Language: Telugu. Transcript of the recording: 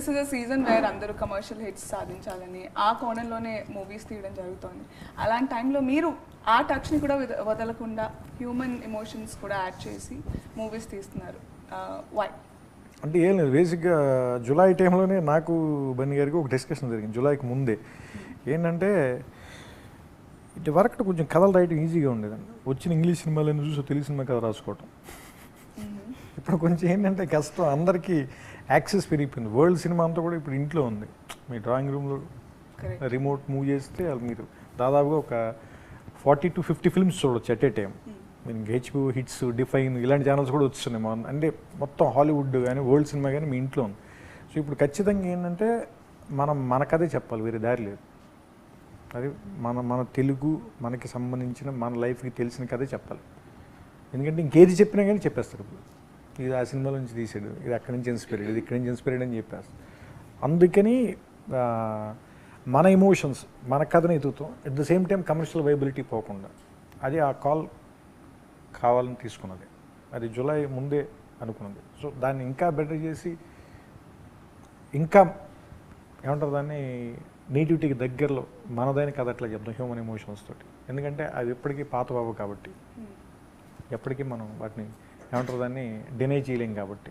This is a season where అందరూ కమర్షియల్ హిట్స్ సాధించాలని ఆ కోణంలోనే మూవీస్ తీయడం జరుగుతోంది. అలాంటి టైంలో మీరు ఆ టచ్ని కూడా వదలకుండా హ్యూమన్ ఎమోషన్స్ కూడా యాడ్ చేసి మూవీస్ తీస్తున్నారు. Uh, వై అంటే ఏం లేదు బేసిక్గా జూలై టైంలోనే నాకు బన్నీ గారికి ఒక డిస్కషన్ జరిగింది జూలైకి ముందే. ఏంటంటే ఇటు వరకు కొంచెం కథలు రాయటం ఈజీగా ఉండేదండి. వచ్చిన ఇంగ్లీష్ సినిమాలను చూసి తెలుగు సినిమా కథ రాసుకోవటం. ఇప్పుడు కొంచెం ఏంటంటే కష్టం. అందరికీ యాక్సెస్ పెరిగిపోయింది. వరల్డ్ సినిమా అంతా కూడా ఇప్పుడు ఇంట్లో ఉంది. మీ డ్రాయింగ్ రూమ్లో రిమోట్ మూవ్ చేస్తే మీరు దాదాపుగా ఒక ఫార్టీ టు ఫిఫ్టీ ఫిల్మ్స్ చూడొచ్చు ఎట్ ఏ టైం మీరు హెచ్బి హిట్స్ డిఫైన్ ఇలాంటి ఛానల్స్ కూడా వస్తున్నాయి మన అంటే మొత్తం హాలీవుడ్ కానీ వరల్డ్ సినిమా కానీ మీ ఇంట్లో ఉంది. సో ఇప్పుడు ఖచ్చితంగా ఏంటంటే మనం మన కథే చెప్పాలి వేరే దారి లేదు. అది మన మన తెలుగు మనకి సంబంధించిన మన లైఫ్కి తెలిసిన కథే చెప్పాలి. ఎందుకంటే ఇంకేది చెప్పినా కానీ చెప్పేస్తారు ఇప్పుడు. ఇది ఆ సినిమా నుంచి తీసాడు ఇది అక్కడి నుంచి ఇన్స్పైర్డ్ ఇది ఇక్కడి నుంచి ఇన్స్పైర్డ్ అని చెప్పేస్తారు అందుకని మన ఎమోషన్స్ మన కథను ఎదుగుతాం. At the same time commercial viability పోకుండా. అది ఆ కాల్ కావాలని తీసుకున్నది. అది జూలై ముందే అనుకున్నది. సో దాన్ని ఇంకా బెటర్ చేసి ఇంకా ఏమంటారు దాన్ని నేటివిటీకి దగ్గరలో మనదైన కథ అట్లా చెప్తాం హ్యూమన్ ఎమోషన్స్ తోటి. ఎందుకంటే అది ఎప్పటికీ పాత బాబు కాబట్టి. Hmm. ఎప్పటికీ మనం వాటిని ఏమంటారు దాన్ని? డినై చేయలేం కాబట్టి.